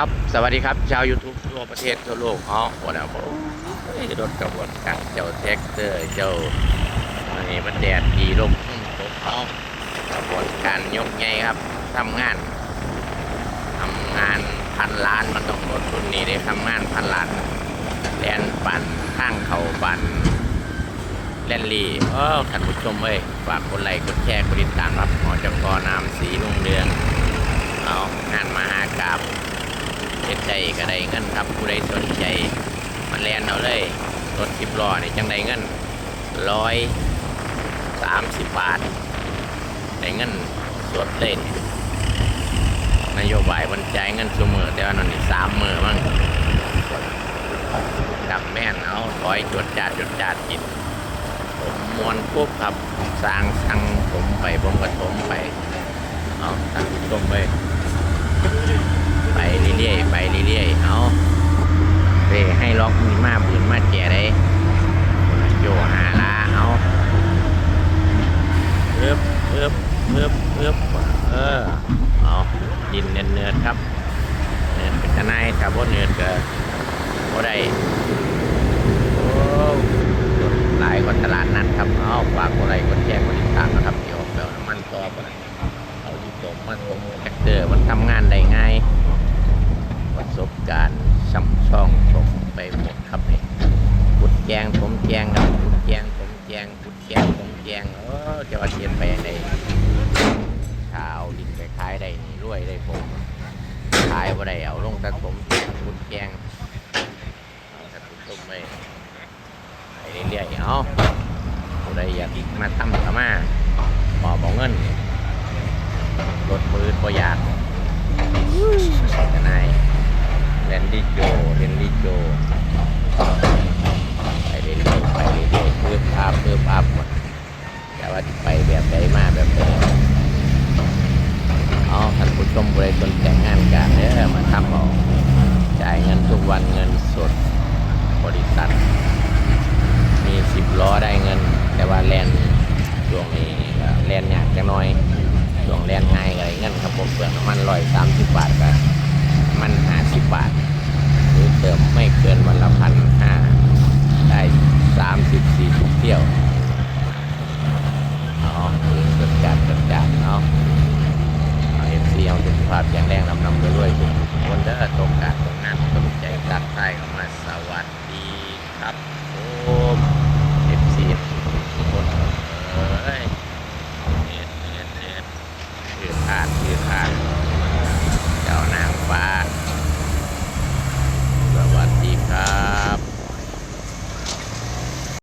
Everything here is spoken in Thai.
ครับ สวัสดีครับ ชาว YouTube ทั่วประเทศทั่วโลกอ๋อโอ้แล้วผมรถกระบวนการเจ้าแท็กเตอร์เจ้าอันนี้มันแดดดีลมพุ่งตกเอากระบวนการยกใหญ่ครับทำงานทำงานพันล้านมันต้องรถรุ่นนี้ได้ทำงานพันล้านแลนปั่นข้างเขาปั่นแลนลี่เออท่านผู้ชมเอ้ยฝากกดไลค์กดแชร์กดติดตามครับหมอจังกอนามสีลุงเรือง เอางานมหากราบเฮ็ด ใจก็ได้เงินครับผู้ใดสนใจมาแลนเอาเลยรถสิบล้อนี่จังได้เงินร้อยสามสิบบาทได้เงินสดเลยนี่นโยบายวันจ่ายเงินสมือแต่ว่านั่นนี่สามมือมั้งดับแม่นเอาถอยจดจาดจดจาดกินผมมวนปุ๊บครับสร้างสั่งผมไปผมก็ถมไปเอาตั้งชมไปไปเรื่อยๆไปเรื่อยๆเอาเร่ให้ล็อกมีมาบืนมาแก่ได้โยหาลาเอาเอิบเอิบเอิบเอิบเออเอาดินเนื้อๆครับเนื้อเป็นทนายถ้าบ่เนื้อเก็บ่ได้โอ้หลายกว่าตลาดนัดครับเอาฝากอะไรกดแจ้งกดติดตามนะครับเดี๋ยวเดี๋ยวมันต่อไปเอาที่ตมมันตมแท็กเตอร์มันทำงานได้ง่าย สบการณ์ช่ำช่องผมไปหมดครับนี่ขุดแจงผมแจงครับขุดแจงผมแจงขุดแจงผมแจงเออจะว่าเทียนไปไหนชาวดินไปขายได้นี่รวยได้ผมขายว่าได้เอาลงแตะผมขุดแจงเอาแตะขุดต้มไปไปเรื่อยๆเอาผู้ใดอยากมาทำก็มาขอบอกเงินรถมืดก็อยากจะนาย เรนดี้โจเรนดี้โจไปเรื่อยๆไปเรื่อยๆเพิ่มอัพเพิ่มอัพหมดแต่ว่าไปแบบใดมาแบบใดเอาท่านผู้ชมบริสนแต่งงานกันเด้อมาทำเอาจ่ายเงินทุกวันเงินสดบริษัท มีสิบล้อได้เงิน แต่ว่าแลนช่วงนี้แลนยากจังน้อยช่วงแลนง่ายอะไรเงินครับผมเปลืองน้ำมันร้อยสามสิบบาทกับ มันห้าสิบบาท หรือเติมไม่เกินวันละพันห้าได้สามสิบสี่สิบเที่ยวเอาเกิดการเกิดการเนาะเอฟซีเอาถึงภาพแข็งแรงนำนำไปด้วยทุกคนเด้อตรงการตรงนั้นตรงใจตัดใต้เข้ามาสวัสดีครับ